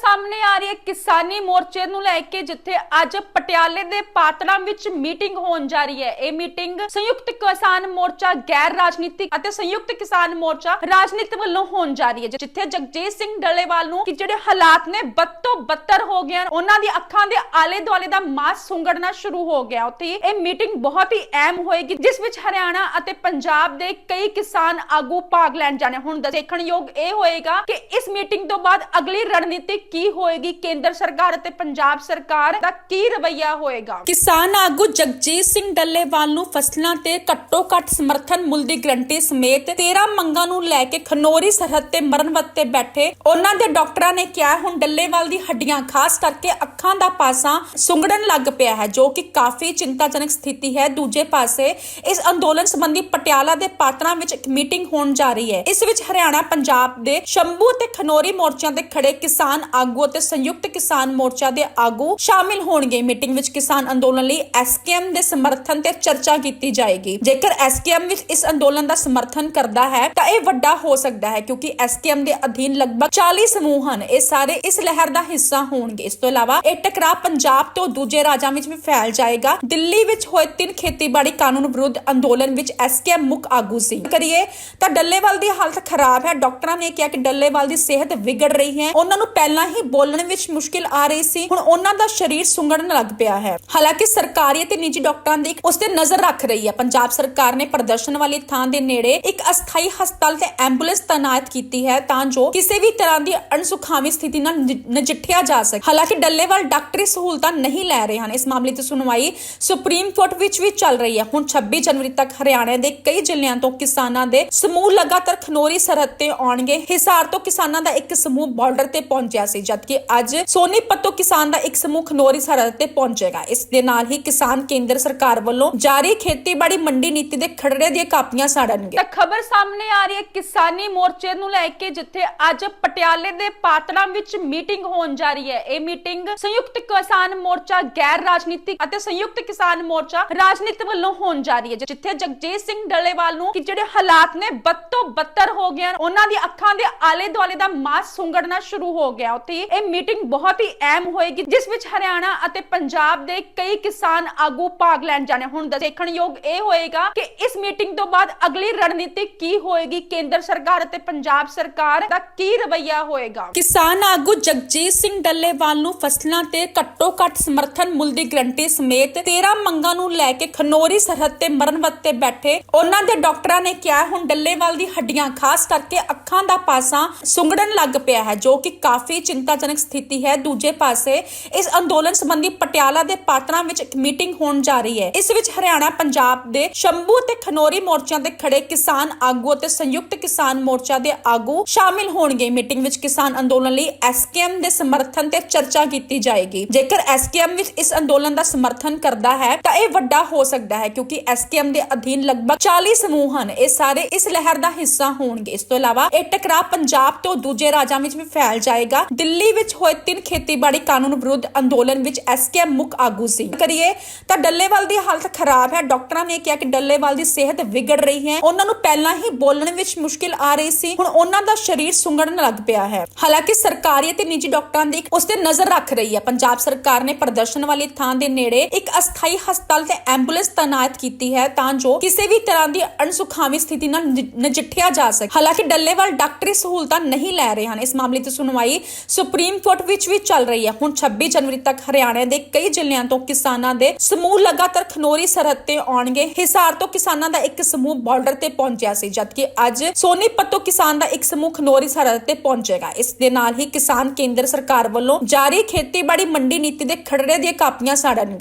ਸਾਹਮਣੇ ਆ ਰਹੀ ਹੈ ਕਿਸਾਨੀ ਮੋਰਚੇ ਨੂੰ ਲੈ ਕੇ, ਜਿੱਥੇ ਅੱਜ ਪਟਿਆਲੇ ਦੇ ਪਾਤੜਾਂ ਵਿੱਚ ਮੀਟਿੰਗ ਹੋਣ ਜਾ ਰਹੀ ਹੈ। ਇਹ ਮੀਟਿੰਗ ਸੰਯੁਕਤ ਕਿਸਾਨ ਮੋਰਚਾ, ਗੈਰ ਰਾਜਨੀਤਿਕ ਅਤੇ ਸੰਯੁਕਤ ਕਿਸਾਨ ਮੋਰਚਾ ਰਾਜਨੀਤਿਕ ਵੱਲੋਂ ਹੋਣ ਜਾ ਰਹੀ ਹੈ ਜਿੱਥੇ ਜਗਜੀਤ ਸਿੰਘ ਡੱਲੇਵਾਲ ਨੂੰ ਕਿ ਜਿਹੜੇ ਹਾਲਾਤ ਨੇ ਬਦ ਬੱਤਰ ਹੋ ਗਏ ਹਨ, ਉਹਨਾਂ ਦੀ ਅੱਖਾਂ ਦੇ ਆਲੇ ਦੁਆਲੇ ਦਾ ਮਾਸ ਸੁੰਗੜਨਾ ਸ਼ੁਰੂ ਹੋ ਗਿਆ। ਉੱਥੇ ਇਹ ਮੀਟਿੰਗ ਬਹੁਤ ਹੀ ਅਹਿਮ ਹੋਏਗੀ, ਜਿਸ ਵਿੱਚ ਹਰਿਆਣਾ ਅਤੇ ਪੰਜਾਬ ਦੇ ਕਈ ਕਿਸਾਨ ਆਗੂ ਭਾਗ ਲੈਣ ਜਾਣੇ ਹੁਣ ਦੇਖਣਯੋਗ ਇਹ ਹੋਏਗਾ ਕਿ ਇਸ ਮੀਟਿੰਗ ਤੋਂ ਬਾਅਦ ਅਗਲੀ ਰਣਨੀਤੀ ਕੀ ਹੋਏਗੀ? ਕੇਂਦਰ ਸਰਕਾਰ ਅਤੇ ਪੰਜਾਬ ਸਰਕਾਰ ਦਾ ਕੀ ਰਵੱਈਆ ਹੋਏਗਾ? ਕਿਸਾਨ ਆਗੂ ਜਗਜੀਤ ਸਿੰਘ ਡੱਲੇਵਾਲ ਨੂੰ ਫਸਲਾਂ ਤੇ ਘੱਟੋ ਘੱਟ ਸਮਰਥਨ ਮੁੱਲ ਦੀ ਗਰੰਟੀ ਸਮੇਤ 13 ਮੰਗਾਂ ਨੂੰ ਲੈ ਕੇ ਖਨੋਰੀ ਸਰਹੱਦ ਤੇ ਮਰਨ ਵੱਤੇ ਬੈਠੇ ਉਹਨਾਂ ਦੇ ਡਾਕਟਰਾਂ ਨੇ ਕਿਹਾ, ਹੁਣ ਡੱਲੇਵਾਲ ਦੀ ਹੱਡੀਆਂ ਖਾਸ ਕਰਕੇ ਅੱਖਾਂ ਦਾ ਪਾਸਾ ਸੁੰਗੜਨ ਲੱਗ ਪਿਆ ਹੈ, ਜੋ ਕਿ ਕਾਫੀ ਚਿੰਤਾਜਨਕ ਸਥਿਤੀ ਹੈ। ਦੂਜੇ ਪਾਸੇ, ਇਸ ਅੰਦੋਲਨ ਸੰਬੰਧੀ ਪਟਿਆਲਾ ਦੇ ਪਾਤਰਾਂ ਵਿੱਚ ਇੱਕ ਮੀਟਿੰਗ ਹੋਣ ਜਾ ਰਹੀ ਹੈ। ਇਸ ਵਿੱਚ ਹਰਿਆਣਾ, ਪੰਜਾਬ ਦੇ ਸ਼ੰਭੂ ਤੇ ਖਨੋਰੀ ਮੋਰਚਿਆਂ ਤੇ ਖੜੇ ਕਿਸਾਨ ਆਗੂ ਅਤੇ ਸੰਯੁਕਤ ਕਿਸਾਨ ਮੋਰਚਾ ਦੇ ਆਗੂ ਸ਼ਾਮਿਲ ਹੋਣਗੇ। ਮੀਟਿੰਗ ਵਿੱਚ ਕਿਸਾਨ ਅੰਦੋਲਨ ਲਈ ਐਸਕੇਐਮ ਦੇ ਸਮਰਥਨ ਤੇ ਚਰਚਾ ਕੀਤੀ ਜਾਏਗੀ। ਜੇਕਰ ਐਸਕੇਐਮ ਵਿੱਚ ਇਸ ਅੰਦੋਲਨ ਦਾ ਸਮਰਥਨ ਕਰਦਾ ਹੈ, ਤਾਂ ਇਹ ਵੱਡਾ ਹੋ ਸਕਦਾ ਹੈ ਕਿਉਂਕਿ ਐਸਕੇਐਮ ਦੇ ਅਧੀਨ ਲਗਭਗ 40 ਸਮੂਹ ਹਨ। ਇਹ ਸਾਰੇ ਇਸ ਲਹਿਰ ਦਾ ਹਿੱਸਾ ਹੋਣਗੇ। ਇਸ ਤੋਂ ਇਲਾਵਾ ਇਹ ਟਕਰਾਅ ਪੰਜਾਬ ਤੋਂ ਦੂਜੇ ਰਾਜਾਂ ਵਿੱਚ ਵੀ ਫੈਲ ਜਾਏਗਾ। ਦਿੱਲੀ ਵਿੱਚ ਹੋਏ ਤਿੰਨ ਖੇਤੀਬਾੜੀ ਕਾਨੂੰਨ ਵਿਰੁੱਧ ਅੰਦੋਲਨ ਵਿੱਚ ਐਸਕੇਐਮ ਮੁੱਖ ਆਗੂ ਸੀ। ਕਰੀਏ ਤਾਂ ਡੱਲੇਵਾਲ ਦੀ ਹਾਲਤ ਖਰਾਬ ਹੈ। ਡਾਕਟਰਾਂ ਨੇ ਕਿਹਾ ਕਿ ਡੱਲੇਵਾਲ ਦੀ ਸਿਹਤ ਵਿਗੜ ਰਹੀ ਹੈ। ਉਹਨਾਂ ਨੂੰ ਪਹਿਲਾਂ ਹੀ ਬੋਲਣ ਵਿੱਚ ਮੁਸ਼ਕਿਲ ਆ ਰਹੀ ਸੀ। ਹੁਣ ਉਹਨਾਂ ਦਾ ਸਰੀਰ ਸੁੰਗੜਨ ਲੱਗ ਪਿਆ ਹੈ। ਹਾਲਾਂਕਿ ਸਰਕਾਰੀ ਅਤੇ ਨਿੱਜੀ ਡਾਕਟਰਾਂ ਦੀ ਉਸ ਤੇ ਨਜ਼ਰ ਰੱਖ ਰਹੀ ਹੈ। ਪੰਜਾਬ ਸਰਕਾਰ ਨੇ ਪ੍ਰਦਰਸ਼ਨ ਵਾਲੀ ਥਾਂ ਦੇ ਨੇੜੇ ਇੱਕ ਅਸਥਾਈ ਹਸਪਤਾਲ ਤੇ ਐਂਬੂਲੈਂਸ ਤਾਇਨਾਤ ਕੀਤੀ ਹੈ ਤਾਂ ਜੋ ਕਿਸੇ ਵੀ ਤਰ੍ਹਾਂ ਦੀ ਅਣਸੁਖਾਵੀ ਸਥਿਤੀ ਨਾਲ ਨਜਿੱਠਿਆ ਜਾ ਸਕੇ। ਹਾਲਾਂਕਿ ਡੱਲੇਵਾਲ ਡਾਕਟਰੀ ਸਹੂਲਤਾਂ ਨਹੀਂ ਲੈ ਰਹੇ ਹਨ। ਇਸ ਮਾਮਲੇ ਤੇ ਸੁਣਵਾਈ ਸੁਪਰੀਮ ਕੋਰਟ ਵਿੱਚ ਵੀ ਚੱਲ ਰਹੀ ਹੈ। ਹੁਣ 26 ਜਨਵਰੀ ਤੱਕ ਹਰਿਆਣਾ ਦੇ ਕਈ ਜ਼ਿਲ੍ਹਿਆਂ ਤੋਂ ਕਿਸਾਨਾਂ ਦੇ ਸਮੂਹ ਲਗਾਤਾਰ ਖਨੋਰੀ ਸਰਹੱਦ ਤੇ ਆਉਣਗੇ। ਹਿਸਾਰ ਤੋਂ ਕਿਸਾਨਾਂ ਦਾ ਇੱਕ ਸਮੂਹ ਬਾਰਡਰ ਤੇ ਪਹੁੰਚਿਆ ਸੀ। ਜਦਕਿ ਅੱਜ ਸੋਨੀਪਤ ਤੋਂ ਕਿਸਾਨ ਦਾ ਇੱਕ ਸਮੂਹ ਖਨੋਰੀ ਸਰਹੱਦ ਤੇ ਪਹੁੰਚੇਗਾ। ਇਸ ਦੇ ਨਾਲ ਹੀ ਕਿਸਾਨ ਕੇਂਦਰ ਸਰਕਾਰ ਵੱਲੋਂ ਜਾਰੀ ਖੇਤੀਬਾੜੀ ਮੰਡੀ ਨੀਤੀ ਦੇ ਖੜੜੇ ਦੀਆਂ ਕਾਪੀਆਂ ਸਾੜਨਗੇ। ਤਾਂ ਖਬਰ ਸਾਹਮਣੇ ਆ ਰਹੀ ਹੈ, ਕਿਸਾਨੀ ਮੋਰਚੇ ਨੂੰ ਲੈ ਕੇ ਜਿੱਥੇ ਅੱਜ ਪਟਿਆਲੇ ਦੇ ਪਾਤੜਾਂ ਵਿੱਚ ਮੀਟਿੰਗ ਹੋਣ ਜਾ ਰਹੀ ਹੈ। ਇਹ ਮੀਟਿੰਗ ਸੰਯੁਕਤ ਕਿਸਾਨ ਮੋਰਚਾ, ਗੈਰ ਰਾਜਨੀਤਿਕ ਅਤੇ ਸੰਯੁਕਤ ਕਿਸਾਨ ਮੋਰਚਾ ਰਾਜਨੀਤਿਕ ਵੱਲੋਂ ਹੋਣ ਜਾ ਰਹੀ ਹੈ, ਜਿੱਥੇ ਜਗਜੀਤ ਸਿੰਘ ਡੱਲੇਵਾਲ ਨੂੰ ਕਿ ਜਿਹੜੇ ਹਾਲਾਤ ਨੇ ਬਦ ਤੋਂ ਬੱਤਰ ਹੋ ਗਏ ਹਨ, ਉਹਨਾਂ ਦੀ ਅੱਖਾਂ ਦੇ ਆਲੇ ਦੁਆਲੇ ਦਾ ਮਾਸ ਸੁੰਗੜਨਾ ਸ਼ੁਰੂ ਹੋ ਗਿਆ। ਉੱਥੇ ਇਹ ਮੀਟਿੰਗ ਬਹੁਤ ਹੀ ਅਹਿਮ ਹੋਏਗੀ, ਜਿਸ ਵਿੱਚ ਹਰਿਆਣਾ ਅਤੇ ਪੰਜਾਬ ਦੇ ਕਈ ਕਿਸਾਨ ਆਗੂ ਭਾਗ ਲੈਣ ਜਾਣੇ ਹੁਣ। ਦੇਖਣਯੋਗ ਇਹ ਹੋਏਗਾ ਕਿ ਇਸ ਮੀਟਿੰਗ ਤੋਂ ਬਾਅਦ ਅਗਲੀ ਰਣਨੀਤੀ ਕੀ ਹੋਏਗੀ, ਕੇਂਦਰ ਸਰਕਾਰ ਅਤੇ ਪੰਜਾਬ ਸਰਕਾਰ ਦਾ ਕੀ ਰਵੱਈਆ ਹੋਏਗਾ? ਕਿਸਾਨ ਆਗੂ ਜਗਜੀਤ ਸਿੰਘ ਡੱਲੇਵਾਲ ਨੂੰ ਫਸਲਾਂ ਤੇ ਘੱਟੋ ਘੱਟ ਸਮਰਥਨ ਮੁੱਲ ਦੀ ਗਰੰਟੀ ਸਮੇਤ 13 ਮੰਗਾਂ ਨੂੰ ਲੈ ਕੇ ਖਨੋਰੀ ਸਰਹੱਦ ਤੇ ਮਰਨ ਵੱਤੇ ਬੈਠੇ ਉਹਨਾਂ ਦੇ ਡਾਕਟਰਾਂ ਨੇ ਕਿਹਾ, ਹੁਣ ਡੱਲੇਵਾਲ ਦੀ ਹੱਡੀਆਂ ਖਾਸ ਕਰਕੇ ਅੱਖਾਂ ਦਾ ਪਾਸਾ ਸੁੰਗੜਨ ਲੱਗ ਪਿਆ ਹੈ, ਜੋ ਕਿ ਕਾਫੀ ਚਿੰਤਾਜਨਕ ਸਥਿਤੀ ਹੈ। ਦੂਜੇ ਪਾਸੇ ਇਸ ਅੰਦੋਲਨ ਸੰਬੰਧੀ ਪਟਿਆਲਾ ਦੇ ਪਾਤਰਾਂ ਵਿੱਚ ਇੱਕ ਮੀਟਿੰਗ ਹੋਣ ਜਾ ਰਹੀ ਹੈ। ਇਸ ਵਿੱਚ ਹਰਿਆਣਾ, ਪੰਜਾਬ ਦੇ ਸ਼ੰਭੂ ਤੇ ਖਨੋਰੀ ਮੋਰਚਿਆਂ ਤੇ ਖੜੇ ਕਿਸਾਨ ਆਗੂ ਅਤੇ ਸੰਯੁਕਤ ਕਿਸਾਨ ਮੋਰਚਾ ਦੇ ਆਗੂ ਸ਼ਾਮਿਲ ਹੋਣਗੇ। ਮੀਟਿੰਗ ਵਿੱਚ ਕਿਸਾਨ ਅੰਦੋਲਨ ਲਈ ਐਸਕੇਐਮ ਦੇ ਸਮਰਥਨ ਤੇ ਚਰਚਾ ਕੀਤੀ ਜਾਏਗੀ। ਜੇਕਰ ਐਸਕੇਐਮ ਵਿੱਚ ਇਸ ਅੰਦੋਲਨ ਦਾ ਸਮਰਥਨ ਕਰਦਾ ਹੈ, ਤਾਂ ਇਹ ਵੱਡਾ ਹੋ ਸਕਦਾ ਹੈ ਕਿਉਂਕਿ ਐਸਕੇਐਮ ਦੇ ਅਧੀਨ ਲਗਭਗ 40 ਸਮੂਹ ਹਨ। ਇਹ ਸਾਰੇ ਇਸ ਲਹਿਰ ਦਾ ਹਿੱਸਾ ਹੋਣਗੇ। ਇਸ ਤੋਂ ਇਲਾਵਾ ਇਹ ਟਕਰਾਅ ਪੰਜਾਬ ਤੋਂ ਦੂਜੇ ਰਾਜਾਂ ਵਿੱਚ ਵੀ ਫੈਲ ਜਾਏਗਾ ਦਿੱਲੀ ਵਿੱਚ ਹੋਏ ਤਿੰਨ ਖੇਤੀਬਾੜੀ ਕਾਨੂੰਨ ਵਿਰੁੱਧ ਅੰਦੋਲਨ ਵਿੱਚ ਐਸਕੇਐਮ ਮੁੱਖ ਆਗੂ ਸੀ। ਕਰੀਏ ਤਾਂ ਡੱਲੇਵਾਲ ਦੀ ਹਾਲਤ ਖਰਾਬ ਹੈ। ਡਾਕਟਰਾਂ ਨੇ ਕਿਹਾ ਕਿ ਡੱਲੇਵਾਲ ਦੀ ਸਿਹਤ ਵਿਗੜ ਰਹੀ ਹੈ। ਉਹਨਾਂ ਨੂੰ ਪਹਿਲਾਂ ਹੀ ਬੋਲਣ ਵਿੱਚ ਮੁਸ਼ਕਿਲ ਆ ਰਹੀ ਸੀ। ਹੁਣ ਉਹਨਾਂ ਦਾ ਸਰੀਰ ਸੁੰਗੜਨ ਲੱਗ ਪਿਆ ਹੈ। ਹਾਲਾਂਕਿ ਸਰਕਾਰੀ ਅਤੇ ਨਿੱਜੀ ਡਾਕਟਰਾਂ ਦੀ ਉਸ ਤੇ ਨਜ਼ਰ ਰੱਖ ਰਹੀ ਹੈ। ਪੰਜਾਬ ਸਰਕਾਰ ਨੇ ਪ੍ਰਦਰਸ਼ਨ ਵਾਲੀ ਥਾਂ ਦੇ ਨੇੜੇ ਇੱਕ ਅਸਥਾਈ ਹਸਪਤਾਲ ਤੇ ਐਂਬੂਲੈਂਸ ਤਾਇਨਾਤ ਕੀਤੀ ਹੈ ਤਾਂ ਜੋ ਕਿਸੇ ਵੀ ਤਰ੍ਹਾਂ ਦੀ ਅਣਸੁਖਾਵੀ ਸਥਿਤੀ ਨਾਲ ਨਜਿੱਠਿਆ ਜਾ ਸਕੇ। ਹਾਲਾਂਕਿ ਡੱਲੇਵਾਲ ਡਾਕਟਰੀ ਸਹੂਲਤਾਂ ਨਹੀਂ ਲੈ ਰਹੇ ਹਨ। ਇਸ ਮਾਮਲੇ ਤੇ ਸੁਣਵਾਈ ਸੁਪਰੀਮ ਕੋਰਟ ਵਿੱਚ ਵੀ ਚੱਲ ਰਹੀ ਹੈ। ਹੁਣ 26 ਜਨਵਰੀ ਤੱਕ ਹਰਿਆਣਾ ਦੇ ਕਈ ਜ਼ਿਲ੍ਹਿਆਂ ਤੋਂ ਕਿਸਾਨਾਂ ਦੇ ਸਮੂਹ ਲਗਾਤਾਰ ਖਨੋਰੀ ਸਰਹੱਦ ਤੇ ਆਉਣਗੇ। ਹਿਸਾਰ ਤੋਂ ਕਿਸਾਨਾਂ ਦਾ ਇੱਕ ਸਮੂਹ ਬਾਰਡਰ ਤੇ ਪਹੁੰਚਿਆ ਸੀ, ਜਦਕਿ ਅੱਜ ਸੋਨੀਪਤ ਤੋਂ ਕਿਸਾਨ ਦਾ ਇੱਕ ਸਮੂਹ ਖਨੋਰੀ ਸਰਹੱਦ ਤੇ ਪਹੁੰਚੇਗਾ। ਇਸ ਦੇ ਨਾਲ ਹੀ ਕਿਸਾਨ ਕੇਂਦਰ ਸਰਕਾਰ ਵੱਲੋਂ ਜਾਰੀ ਖੇਤੀਬਾੜੀ ਮੰਡੀ ਨੀਤੀ ਦੇ ਖੜੜੇ ਦੀਆਂ ਕਾਪੀਆਂ ਸਾੜਨਗੇ।